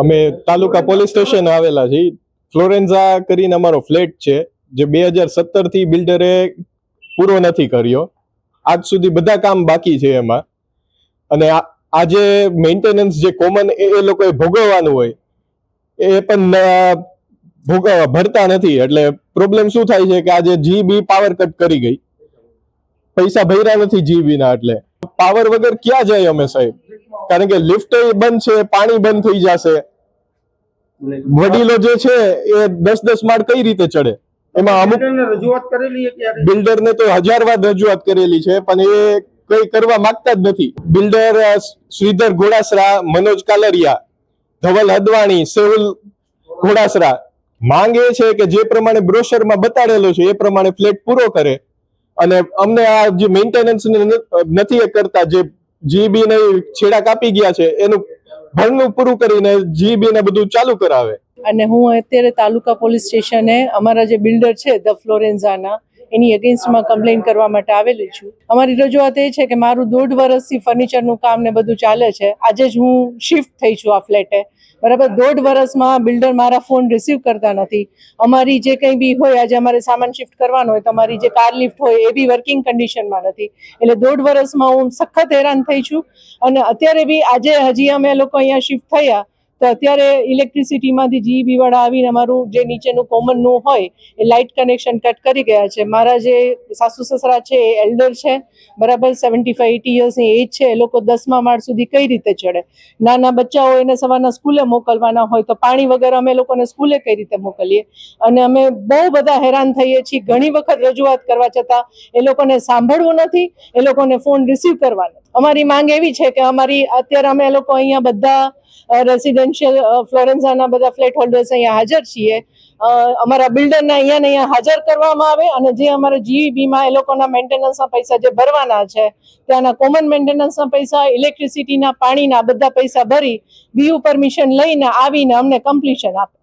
અમે તાલુકા police station આવેલા છીએ. ફ્લોરેન્ઝા કરીને અમારો ફ્લેટ છે, જે બે હજાર સત્તરથી બિલ્ડરે પૂરો નથી કર્યો. આજ સુધી બધા કામ બાકી છે એમાં. અને આજે મેન્ટેનન્સ જે કોમન એ લોકોએ ભોગવવાનું હોય, એ પણ ભોગવવા ભરતા નથી. એટલે પ્રોબ્લેમ શું થાય છે કે આજે જીબી પાવર કટ કરી ગઈ. પૈસા ભર્યા નથી જીબી ના એટલે. પાવર વગર ક્યાં જાય અમે સાહેબ? કારણ કે લિફ્ટ બંધ છે પાણી બંધ થઈ જશે. વડીલો જે છે એ દસ દસ માળ કઈ રીતે ચડે? એમાં અમુક રજૂઆત કરેલી છે ક્યારે? બિલ્ડરને તો હજાર વાર રજૂઆત કરેલી છે પણ એ કઈ કરવા માંગતા જ નથી. બિલ્ડર શ્રીધર ઘોડાસરા મનોજ કાલરિયા ધવલ હદવાણી સેવલ ઘોડાસરા માંગ એ છે કે જે પ્રમાણે બ્રોશરમાં બતાડેલો છે એ પ્રમાણે ફ્લેટ પૂરો કરે. અને અમને આ જે મેન્ટેનન્સ નથી કરતા જે જીબી ને છેડા કાપી ગયા છે, એનું ભરનું પૂરું કરીને જીબી ને બધું ચાલુ કરાવે. અને હું અત્યારે તાલુકા પોલીસ સ્ટેશને અમારા જે બિલ્ડર છે, ધ ફ્લોરેન્ઝાના એની અગેન્સ્ટમાં કમ્પ્લેન કરવા માટે આવેલી છું. અમારી રજૂઆત એ છે કે મારું દોઢ વર્ષથી ફર્નિચરનું કામ ને બધું ચાલે છે. આજે જ હું શિફ્ટ થઈ છું આ ફ્લેટે બરાબર, દોઢ વર્ષમાં બિલ્ડર મારા ફોન રિસીવ કરતા નથી. અમારી જે કંઈ બી હોય, આજે અમારે સામાન શિફ્ટ કરવાનો હોય, તો અમારી જે કાર લિફ્ટ હોય, એ બી વર્કિંગ કન્ડિશનમાં નથી. એટલે દોઢ વર્ષમાં હું સખત હેરાન થઈ છું. અને અત્યારે બી આજે હજી અમે લોકો અહીંયા શિફ્ટ થયા તો અત્યારે ઇલેક્ટ્રિસિટીમાંથી જીબી વાળા આવીને અમારું જે નીચેનું કોમનનું હોય, એ લાઇટ કનેક્શન કટ કરી ગયા છે. મારા જે સાસુ સસરા છે, એ એલ્ડર છે, બરાબર સેવન્ટી ફાઈવ એટી યર્સની એજ છે, એ લોકો દસમા માળ સુધી કઈ રીતે ચડે? નાના બચ્ચાઓ એને સવારના સ્કૂલે મોકલવાના હોય તો પાણી વગર અમે લોકોને સ્કૂલે કઈ રીતે મોકલીએ? અને અમે બહુ બધા હેરાન થઈએ છીએ. ઘણી વખત રજૂઆત કરવા છતાં એ લોકોને સાંભળવું નથી, એ લોકોને ફોન રિસીવ કરવાનો અમારી માંગ એવી છે કે અમારી, અત્યારે અમે લોકો અહીંયા બધા રેસિડેન્શિયલ ફ્લોરેન્ઝાના બધા ફ્લેટ હોલ્ડર્સ અહીંયા હાજર છીએ. અમારા બિલ્ડરને અહીંયા અહીંયા હાજર કરવામાં આવે અને જે અમારા જીવીબીમાં એ લોકોના મેન્ટેનન્સના પૈસા જે ભરવાના છે, ત્યાંના કોમન મેન્ટેનન્સના પૈસા ઇલેક્ટ્રિસિટીના પાણીના બધા પૈસા ભરી બીયુ પરમિશન લઈને આવીને અમને કમ્પ્લીશન આપે.